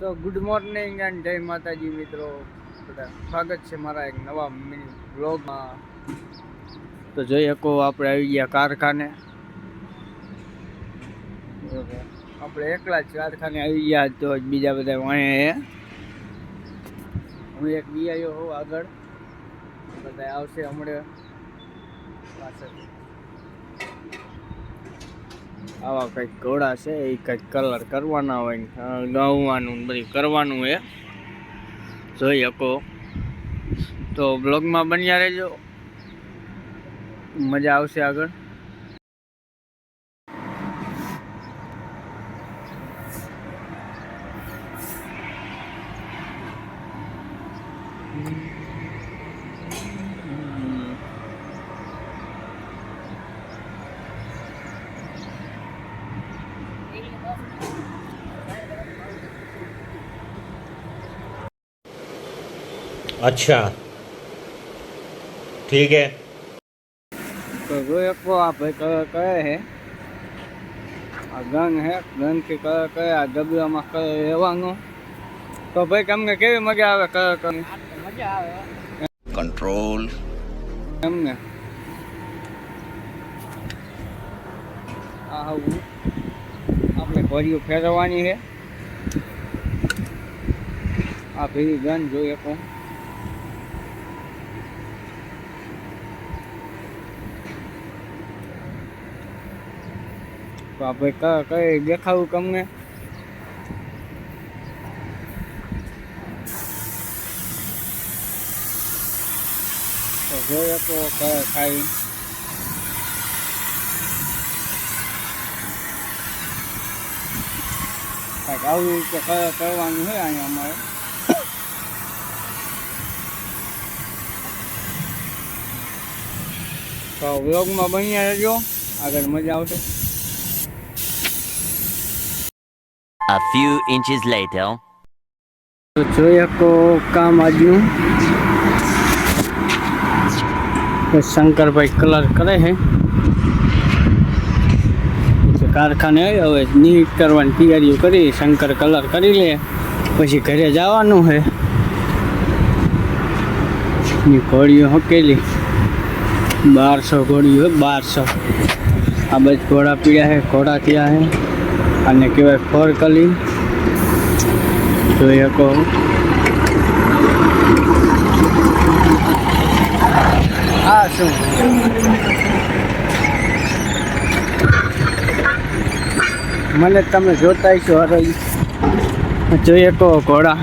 તો good morning and જય માતાજી મિત્રો. બધા સ્વાગત છે મારા એક નવા મિની બ્લોગમાં તો જોઈ શકો આપણે આવી ગયા કારખાને. આપણે એકલા જ કારખાને આવી ગયા તો બીજા બધા વાંહે હું. એક બી આવ્યો હોઉં આગળ. બધા આવશે હમણાં. પાછળ. આવા કંઈક ઘોડા છે, એ કંઈક કલર કરવાના હોય ગાવવાનું બધું કરવાનું એ જોઈ શકો. તો બ્લોગમાં બન્યા રહેજો. મજા આવશે આગળ. अच्छा ठीक है તો જોઈ શકો આ ભાઈ કલર કરે છે આ ગન હે ગન થી કલર કરે આ ડબલામાં કલર લેવાનું તો ભાઈ તમને કેવી મજા આવે કલર કરવાની મજા આવે control એમને આ આવું આપણે ઘોડીઓ ફેરવવાની છે આ ભેગી ગન જોઈ શકો તો આપણે કઈ કઈ દેખાવું તમને તો જોઈ શકો કઈ ખાઈ કાંઈક આવી રીતે કલર કરવાનું છે અહીંયા અમારે તો વ્લોગમાં બન્યા રહેજો આગળ મજા આવશે A few inches later. તો જોઈ શકો કામ આજનું. શંકરભાઈ કલર કરે છે. કારખાને હવે નીટ કરવાની તૈયારીઓ કરી, શંકર કલર કરી લે. પછી ઘરે જવાનું છે. ઘોડીઓ હકેલી. બારસો ઘોડીઓ બારસો. આ બધી ઘોડા પીડ્યા છે, ઘોડા થયા છે. અને કહેવાય ફોર કલી. જોઈ શકો હા શું? મને તમે જોતા છો અરે જોઈએ શકો ઘોડા.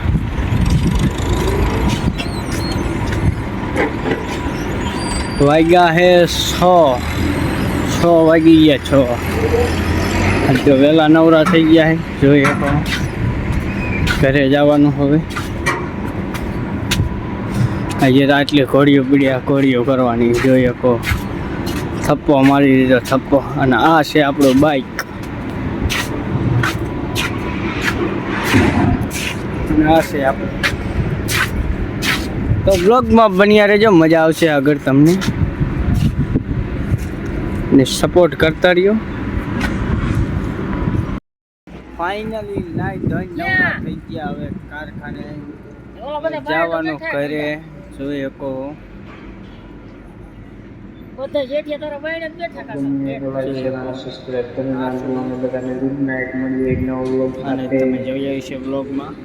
વાગ્યા હે છ. છ વાગી ગયા છ. તો વહેલા નવરા થઈ ગયા છે. જોઈ શકો ઘરે જવાનું હવે. આજે રાતલી ઘોડીઓ પીડ્યા, ઘોડીઓ કરવાની. જોઈ શકો થપ્પો મારી દીધો, થપ્પો. અને આ છે આપણું બાઈક અને આ છે આપણું. તો બ્લોગમાં બન્યા રહેજો, મજા આવશે આગળ તમને. ને સપોર્ટ કરતા રહ્યો. ફાઇનલી નાઈ ધોઈ નવરા થઈ ગયા હવે કારખાને. જવાનું કરે જોઈ શકો. બધા જેઠિયા તારા બાયણે જ બેઠા કાકા અને તમે જોઈ છે બ્લોગમાં